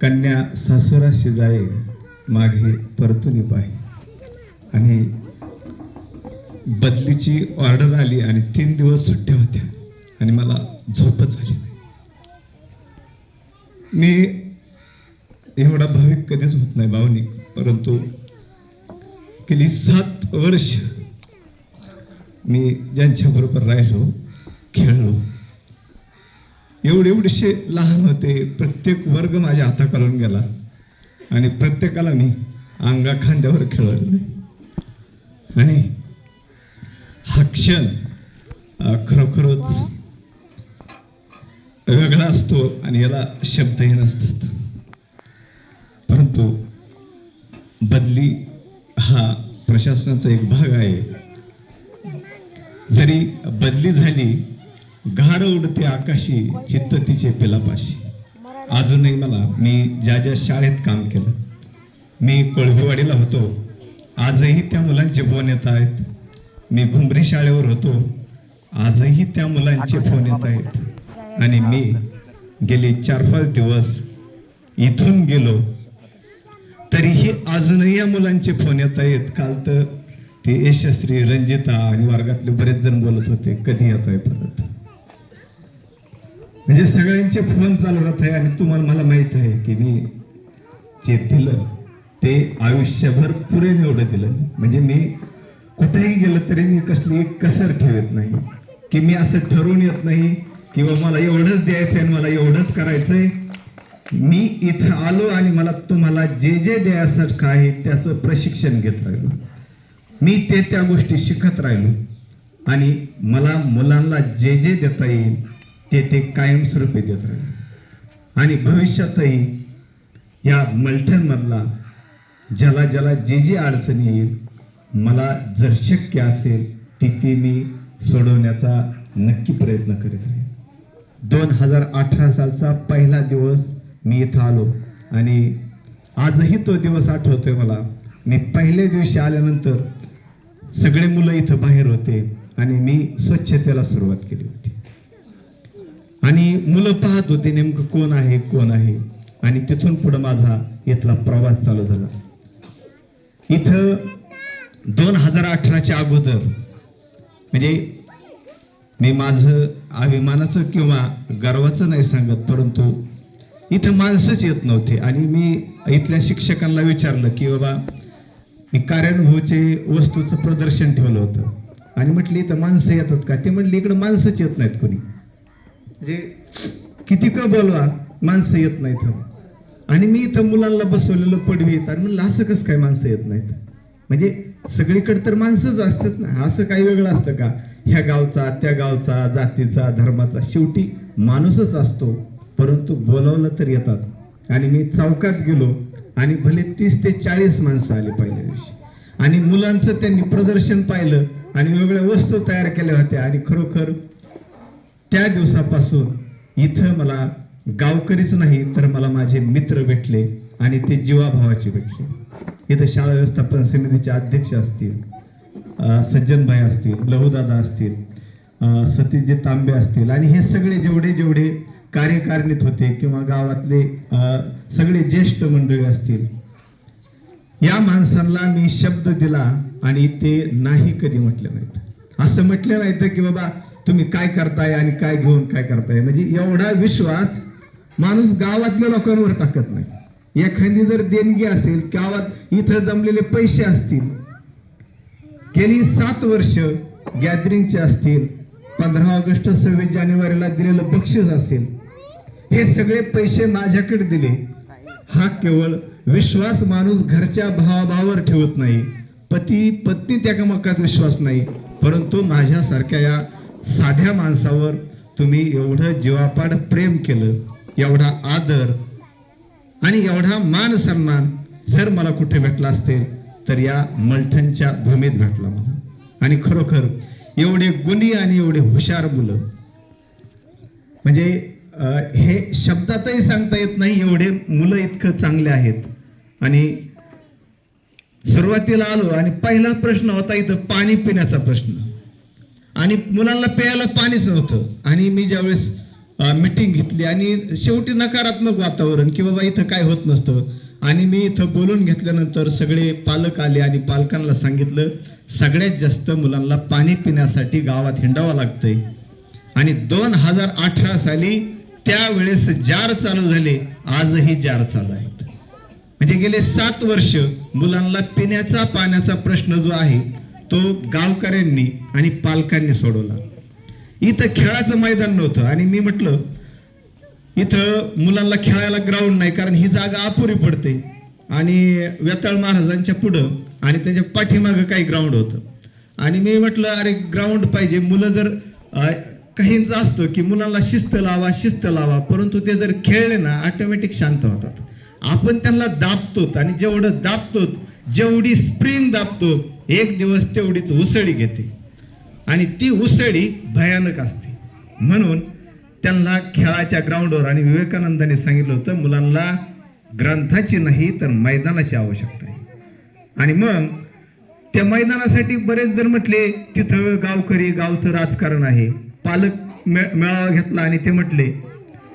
कन्या सासुराशी जाये मागे परतून पाय आणि बदलीची ऑर्डर आली आणि तीन दिवस सुट्ट्या होत्या. आणि मला झोपच आली नाही. मी एवढा भाविक कधीच होत नाही भावनिक परंतु गेली सात वर्ष मी ज्यांच्याबरोबर राहिलो खेळलो एवढे एवढेसे लहान होते प्रत्येक वर्ग माझ्या हाताखालून गेला. आणि प्रत्येकाला मी अंगा खांद्यावर खेळवलं. आणि हा क्षण खरोखरच वेगळा असतो आणि याला शब्दही नसतात. परंतु बदली हा प्रशासनाचा एक भाग आहे. जरी बदली झाली घार उडते आकाशी चित्त तिचे पिलापाशी. अजूनही मला मी ज्या ज्या शाळेत काम केलं मी कोळभेवाडीला होतो. आजही त्या मुलांचे फोन येत आहेत. मी घुंबरी शाळेवर होतो. आजही त्या मुलांचे फोन येत आहेत. आणि मी गेले चार पाच दिवस इथून गेलो. तरीही अजूनही या मुलांचे फोन येत आहेत. काल तर ते यशस्वी रंजिता आणि वर्गातले बरेच जण बोलत होते कधी येत आहे परत? म्हणजे सगळ्यांचे फोन चालू राहत आहे आणि तुम्हाला मला माहीत आहे की मी जे दिलं ते आयुष्यभर पुरे एवढं दिलं. म्हणजे मी कुठेही गेलं तरी मी कसली एक कसर ठेवत नाही. की मी असं ठरवून येत नाही किंवा मला एवढंच द्यायचंय आणि मला एवढंच करायचंय. मी इथं आलो आणि मला तुम्हाला जे जे द्यायसारखं आहे त्याचं प्रशिक्षण घेत राहिलो. मी ते त्या गोष्टी शिकत राहिलो. आणि मला मुलांना जे जे देता येईल ते ते कायमस्वरूपी देत राहिले. आणि भविष्यातही या मलठणमधला ज्याला ज्याला जे जे अडचणी येईल मला जर शक्य असेल तिथे मी सोडवण्याचा नक्की प्रयत्न करीत राहील दोन हजार अठरा सालचा पहिला दिवस मी इथं आलो आणि आजही तो दिवस आठवतोय मला. मी पहिल्या दिवशी आल्यानंतर सगळे मुलं इथं बाहेर होते आणि मी स्वच्छतेला सुरुवात केली. आणि मुलं पाहत होते नेमकं कोण आहे कोण आहे? आणि तिथून पुढं माझा इथला प्रवास चालू झाला. इथं दोन हजार अठराच्या अगोदर म्हणजे मी माझं अभिमानाचं किंवा गर्वाचं नाही सांगत परंतु इथं माणसंच येत नव्हते. आणि मी इथल्या शिक्षकांना विचारलं की बाबा मी कार्यानुभवचे वस्तूचं प्रदर्शन ठेवलं होतं. आणि म्हटली इथं माणसं येतात का? ते म्हटले इकडं माणसंच येत नाहीत कोणी. म्हणजे किती का बोलवा माणसं येत नाहीत आणि मी इथं मुलांना बसवलेलं पडवीत आणि म्हणलं असं कसं काय माणसं येत नाहीत? म्हणजे सगळीकडे तर माणसंच असतात ना. असं काही वेगळं असतं का? ह्या गावचा त्या गावचा जातीचा धर्माचा. शेवटी माणूसच असतो. परंतु बोलावलं तर येतात. आणि मी चौकात गेलो आणि भले तीस ते चाळीस माणसं आली पहिल्या दिवशी. आणि मुलांचं त्यांनी प्रदर्शन पाहिलं आणि वेगवेगळ्या वस्तू तयार केल्या होत्या आणि खरोखर त्या दिवसापासून इथं मला गावकरीच नाही तर मला माझे मित्र भेटले आणि ते जीवाभावाचे भेटले. इथं शाळा व्यवस्थापन समितीचे अध्यक्ष असतील सज्जनभाई असतील लहूदादा असतील सतीशजी तांबे असतील आणि हे सगळे जेवढे जेवढे कार्यकारिणीत होते किंवा गावातले सगळे ज्येष्ठ मंडळी असतील या माणसांना मी शब्द दिला आणि ते नाही कधी म्हटले नाहीत. असं म्हटलं नाही तर की बाबा तुम्ही काय करताय आणि काय घेऊन काय करताय? म्हणजे एवढा विश्वास माणूस गावातल्या लोकांवर टाकत नाही. एखादी जर देणगी असेल गावात इथं जमलेले पैसे असतील गेली सात वर्ष गॅदरिंगचे असतील पंधरा ऑगस्ट सव्वीस जानेवारीला दिलेलं बक्षीस असेल हे सगळे पैसे माझ्याकडे दिले. हा केवळ विश्वास माणूस घरच्या भावाभावावर ठेवत नाही. पती पत्नी त्या मकात विश्वास नाही. परंतु माझ्यासारख्या या साध्या माणसावर तुम्ही एवढं जीवापाड प्रेम केलं एवढा आदर आणि एवढा मान सन्मान जर मला कुठे भेटला असेल तर या मलठणच्या भूमीत भेटला मला. आणि खरोखर एवढे गुणी आणि एवढे हुशार मुलं. म्हणजे हे शब्दातही सांगता येत नाही एवढे मुलं इतकं चांगले आहेत. आणि सुरुवातीला आलो आणि पहिला प्रश्न होता इथं पाणी पिण्याचा प्रश्न. आणि मुलांना प्यायला पाणीच नव्हतं. आणि मी ज्यावेळेस मिटिंग घेतली आणि शेवटी नकारात्मक वातावरण की बाबा इथं काय होत नसतं. आणि मी इथं बोलून घेतल्यानंतर सगळे पालक आले आणि पालकांना सांगितलं सगळ्यात जास्त मुलांना पाणी पिण्यासाठी गावात हिंडावं लागतंय. आणि दोन हजार अठरा साली त्यावेळेस जार चालू झाले. आजही जार चालू आहेत. म्हणजे गेले सात वर्ष मुलांना पिण्याचा पाण्याचा प्रश्न जो आहे तो गावकऱ्यांनी आणि पालकांनी सोडवला. इथं खेळाचं मैदान नव्हतं आणि मी म्हटलं इथं मुलांना खेळायला ग्राउंड नाही कारण ही जागा अपुरी पडते. आणि वेताळ महाराजांच्या पुढं आणि त्यांच्या पाठीमागं काही ग्राउंड होतं. आणि मी म्हटलं अरे ग्राउंड पाहिजे. मुलं जर काहींचं असतं की मुलांना शिस्त लावा शिस्त लावा परंतु ते जर खेळले ना ऑटोमॅटिक शांत होतात. आपण त्यांना दाबतो आणि जेवढं दाबतो जेवढी स्प्रिंग दाबतो एक दिवस तेवढीच उसळी घेते. आणि ती उसळी भयानक असते. म्हणून त्यांना खेळाच्या ग्राउंडवर आणि विवेकानंदाने सांगितलं होतं मुलांना ग्रंथाची नाही तर मैदानाची आवश्यकता आहे. आणि मग त्या मैदानासाठी बरेच जण म्हटले तिथं गावकरी गावचं राजकारण आहे. पालक मे- मेळावा घेतला आणि ते म्हटले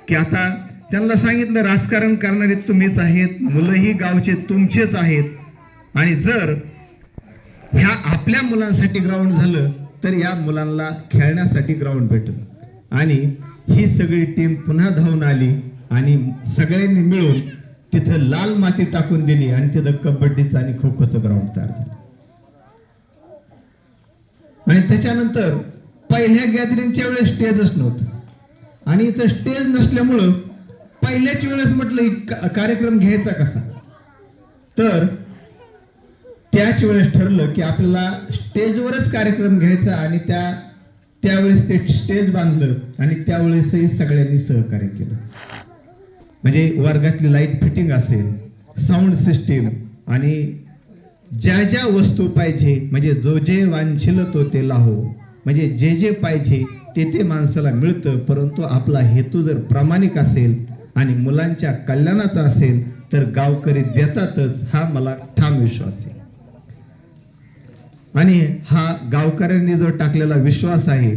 की आता त्यांना सांगितलं राजकारण करणारे तुम्हीच आहेत मुलंही गावचे तुमचेच आहेत. आणि जर ह्या आपल्या मुलांसाठी ग्राउंड झालं तर या मुलांना खेळण्यासाठी ग्राउंड भेटलं. आणि ही सगळी टीम पुन्हा धावून आली आणि सगळ्यांनी मिळून तिथं लाल माती टाकून दिली आणि तिथं कबड्डीचं आणि खो खोचं ग्राउंड तयार झालं. आणि त्याच्यानंतर पहिल्या गॅदरिंगच्या वेळेस स्टेजच नव्हतं. आणि इथं स्टेज नसल्यामुळं पहिल्याच वेळेस म्हटलं कार्यक्रम घ्यायचा कसा? तर त्याच वेळेस ठरलं की आपल्याला स्टेजवरच कार्यक्रम घ्यायचा आणि त्या त्यावेळेस ते स्टेज बांधलं आणि त्यावेळेसही सगळ्यांनी सहकार्य केलं. म्हणजे वर्गातली लाइट फिटिंग असेल साऊंड सिस्टीम आणि ज्या ज्या वस्तू पाहिजे म्हणजे जो जे वांछिल तो ते लाहो. म्हणजे जे जे पाहिजे ते ते माणसाला मिळतं परंतु आपला हेतू जर प्रामाणिक असेल आणि मुलांच्या कल्याणाचा असेल तर गावकरी देतातच हा मला ठाम विश्वास आहे. आणि हा गावकऱ्यांनी जो टाकलेला विश्वास आहे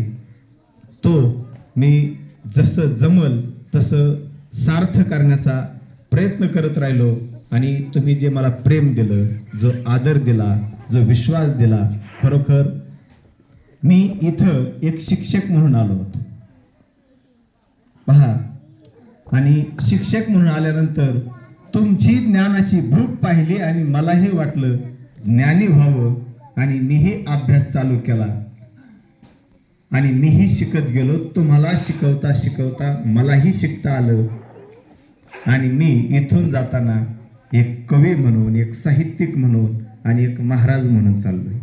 तो मी जसं जमल तसं सार्थ करण्याचा प्रयत्न करत राहिलो. आणि तुम्ही जे मला प्रेम दिलं जो आदर दिला जो विश्वास दिला खरोखर मी इथं एक शिक्षक म्हणून आलो होतो. पहा आणि शिक्षक म्हणून आल्यानंतर तुमची ज्ञानाची भूक पाहिली आणि मलाही वाटलं ज्ञानी व्हावं. आणि मीही अभ्यास चालू केला. आणि मीही शिकत गेलो तुम्हाला शिकवता शिकवता मलाही शिकता आलं. आणि मी इथून जाताना एक कवी म्हणून एक साहित्यिक म्हणून आणि एक महाराज म्हणून चाललो आहे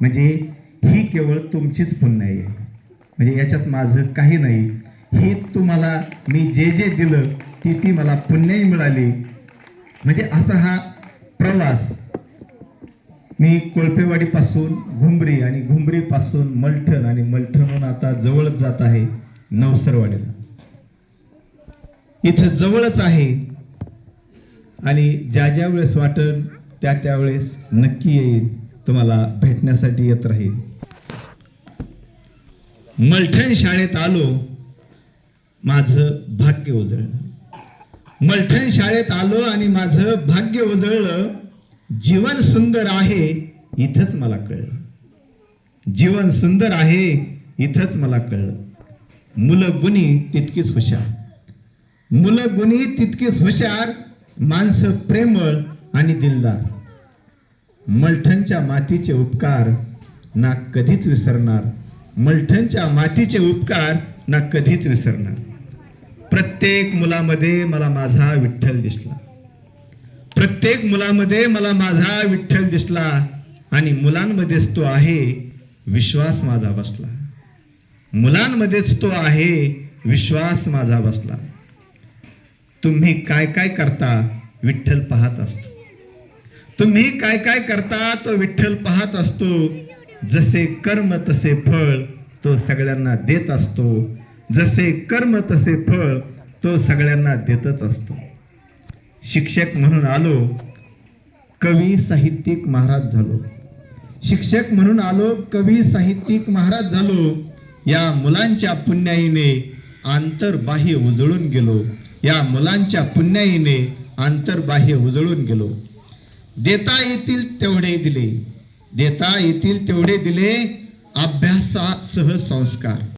म्हणजे ही केवळ तुमचीच पुण्याई आहे म्हणजे याच्यात माझं काही नाही. हे तुम्हाला मी जे जे दिलं ती ती मला पुण्याई मिळाली. म्हणजे असा हा प्रवास मी कोळपेवाडीपासून घुंबरी आणि घुंबरीपासून मलठण आणि मलठणहून आता जवळच जात आहे नवसरवाडीला. इथं जवळच आहे आणि ज्या ज्या वेळेस वाटल त्या त्यावेळेस नक्की येईल तुम्हाला भेटण्यासाठी येत राहील मलठण शाळेत आलो माझं भाग्य उजळलं. मलठण शाळेत आलो आणि माझं भाग्य उजळलं जीवन सुंदर आहे इथंच मला कळलं. जीवन सुंदर आहे इथंच मला कळलं. मुलं गुणी तितकीच हुशार. मुलं गुणी तितकीच हुशार माणसं प्रेमळ आणि दिलदार. मलठणच्या मातीचे उपकार ना कधीच विसरणार. मलठणच्या मातीचे उपकार ना कधीच विसरणार. प्रत्येक मुलामध्ये मला माझा विठ्ठल दिसला. प्रत्येक मुलामध्ये मला माझा विठ्ठल दिसला आणि मुलांमध्येच तो आहे विश्वास माझा बसला. मुलांमध्येच तो आहे विश्वास माझा बसला. तुम्ही काय काय करता विठ्ठल पाहत असतो. तुम्ही काय काय करता तो विठ्ठल पाहत असतो. जसे कर्म तसे फळ तो सगळ्यांना देत असतो. जसे कर्म तसे फळ तो सगळ्यांना देतच असतो. शिक्षक म्हणून आलो कवी साहित्यिक महाराज झालो. शिक्षक म्हणून आलो कवी साहित्यिक महाराज झालो. या मुलांच्या पुण्याईने आंतरबाह्य उजळून गेलो. या मुलांच्या पुण्याईने आंतरबाह्य उजळून गेलो. देता येतील तेवढे दिले. देता येतील तेवढे दिले. अभ्यासासह संस्कार.